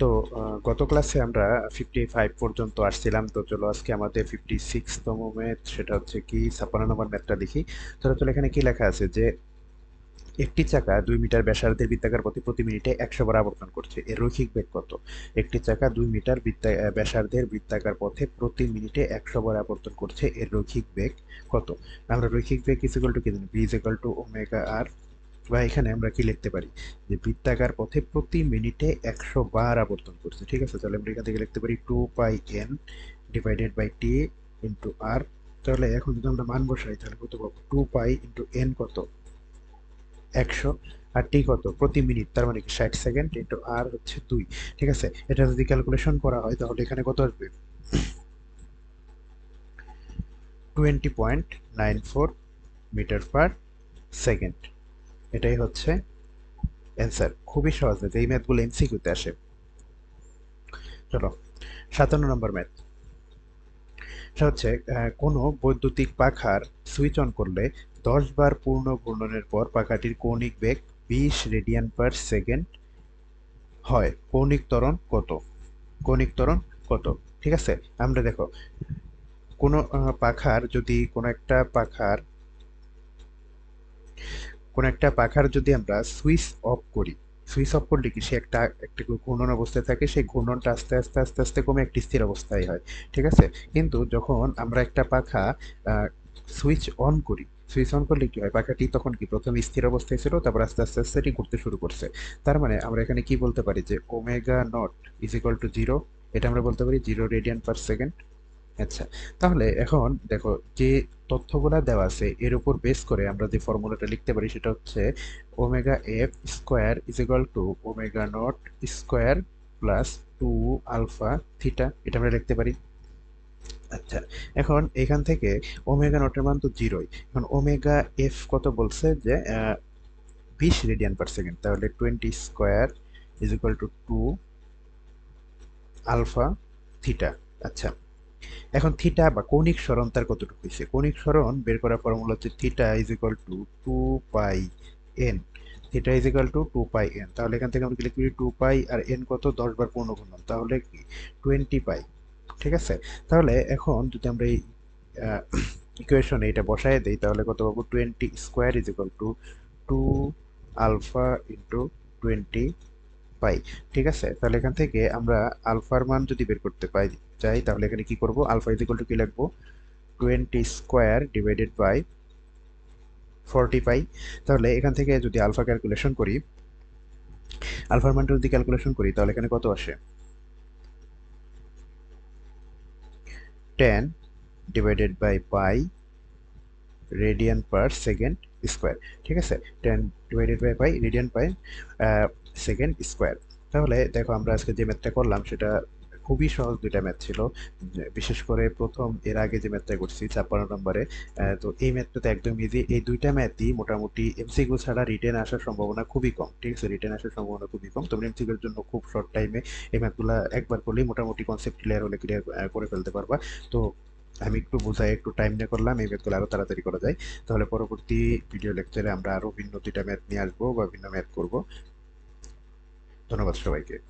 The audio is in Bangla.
তো গত ক্লাসে আমরা ফিফটি ফাইভ পর্যন্ত আসছিলাম। তো চলো, আজকে আমাদের ফিফটি সিক্সতম ম্যাথ সেটা হচ্ছে কি, ছাপ্পান্ন নম্বর ম্যাথটা লিখি তো চলো, এখানে কি লেখা আছে? যে, একটি চাকা দুই মিটার ব্যাসার্ধের বৃত্তাকার পথে প্রতি মিনিটে একশো বার আবর্তন করছে। এর রৈখিক বেগ কত? একটি চাকা দুই মিটার বৃত্তা ব্যাসার্ধের বৃত্তাকার পথে প্রতি মিনিটে একশো বার আবর্তন করছে। এর রৈখিক বেগ কত? আমরা রৈখিক বেগ ইজ ইকুয়াল টু কি জানি? V is equal to omega r বা এখানে আমরা কি লিখতে পারি? যে বৃত্তাকার পথে প্রতি মিনিটে একশো বার আবর্তন করছে। ঠিক আছে? তাহলে আমরা এখান থেকে লিখতে পারি two pi n divided by t into r. তাহলে এখন যদি আমরা মান বসাই, তাহলে কত পাবো? টু পাই ইন্টু এন কত? একশো। আর টি কত? প্রতি মিনিট। তার মানে কি? ষাট সেকেন্ড ইন্টু আর হচ্ছে দুই। ঠিক আছে? এটা যদি ক্যালকুলেশন করা হয়, তাহলে এখানে কত আসবে? Twenty point nine four metre per second. এটাই হচ্ছে অ্যান্সার খুবই সহজ ম্যাথ এই ম্যাথগুলো এমসিকিউতে আসে। চলো, সাতান্ন নম্বর ম্যাথ সেটা হচ্ছে কোনো বৈদ্যুতিক পাখার সুইচ অন করলে দশ বার পূর্ণ ঘূর্ণনের পর পাখাটির কৌণিক বেগ বিশ রেডিয়ান পার সেকেন্ড হয়। কৌণিক ত্বরণ কত? কৌণিক ত্বরণ কত? ঠিক আছে? আমরা দেখো, কোনো পাখার যদি কোনো একটা পাখার কোন একটা পাখার যদি আমরা সুইচ অফ করি, সুইচ অফ করলে কি সে একটা একটা ঘূর্ণন অবস্থায় থাকে, সেই ঘূর্ণনটা আস্তে আস্তে আস্তে আস্তে কমে একটি স্থির অবস্থায় হয়, ঠিক আছে? কিন্তু যখন আমরা একটা পাখা সুইচ অন করি, সুইচ অন করলে কি হয়? পাখাটি তখন কি প্রথমে স্থির অবস্থায় ছিল, তারপর আস্তে আস্তে আস্তে এটি ঘুরতে শুরু করছে। তার মানে আমরা এখানে কি বলতে পারি যে omega naught is equal to zero, এটা আমরা বলতে পারি জিরো রেডিয়ান পার সেকেন্ড। আচ্ছা তাহলে এখন দেখো যে তথ্যগুলা দেওয়া আছে, এর উপর বেস করে আমরা যে ফর্মুলাটা লিখতে পারি সেটা হচ্ছে omega f square is equal to omega naught square plus two alpha theta এটা আমরা লিখতে পারি। আচ্ছা এখন এখান থেকে ওমেগা নটের মান তো জিরোই। এখন ওমেগা এফ কত বলছে যে বিশ রেডিয়ান পার সেকেন্ড তাহলে twenty square is equal to two alpha theta আচ্ছা এখন থিটা বা কৌণিক সরণ তার কতটুকু হয়েছে কৌণিক সরণ বের করার ফর্মুলা হচ্ছে theta is equal to two pi n theta is equal to two pi n তাহলে এখান থেকে আমরা কি লিখবি টু পাই আর এন কত? দশ বার পূর্ণ ঘূর্ণন তাহলে টোয়েন্টি পাই ঠিক আছে? তাহলে এখন যদি আমরা এই ইকুয়েশনে এটা বসায় দিই, তাহলে কত পাবো? Twenty square is equal to two alpha into twenty pi, ঠিক আছে? তাহলে এখান থেকে আমরা আলফার মান যদি বের করতে পাই চাই তাহলে এখানে কি করব? আলফা ইজ ইকুয়াল টু কি লিখব? Twenty square divided by forty pi তাহলে এখান থেকে যদি আলফা ক্যালকুলেশন করি, আলফার মানটা যদি ক্যালকুলেশন করি, তাহলে এখানে কত আসে? Ten divided by pi radian per second square ঠিক আছে? Ten divided by pi radian pi second square তাহলে দেখো আমরা আজকে যে ম্যাথটা করলাম, সেটা খুবই সহজ দুইটা ম্যাথ ছিল। বিশেষ করে প্রথম, এর আগে যে ম্যাথটা করছি, ছাপ্পান্ন নম্বরে তো এই ম্যাথটাতে একদম ইজি এই দুইটা ম্যাথই মোটামুটি এমসিকিউ ছাড়া রিটেন আসার সম্ভাবনা খুবই কম, ঠিক আছে? রিটেন আসার সম্ভাবনা খুবই কম। তোমরা এমসিকিউর জন্য খুব শর্ট টাইমে এই ম্যাথগুলো একবার করলেই মোটামুটি কনসেপ্ট ক্লিয়ার হলে ক্লিয়ার করে ফেলতে পারবা। তো আমি একটু বোঝাই, একটু টাইম নিয়ে করলাম, এই ম্যাথগুলো আরও তাড়াতাড়ি করা যায়। তাহলে পরবর্তী ভিডিও লেকচারে আমরা আরও ভিন্ন দুইটা ম্যাথ নিয়ে আসব বা ভিন্ন ম্যাথ করব। ধন্যবাদ সবাইকে।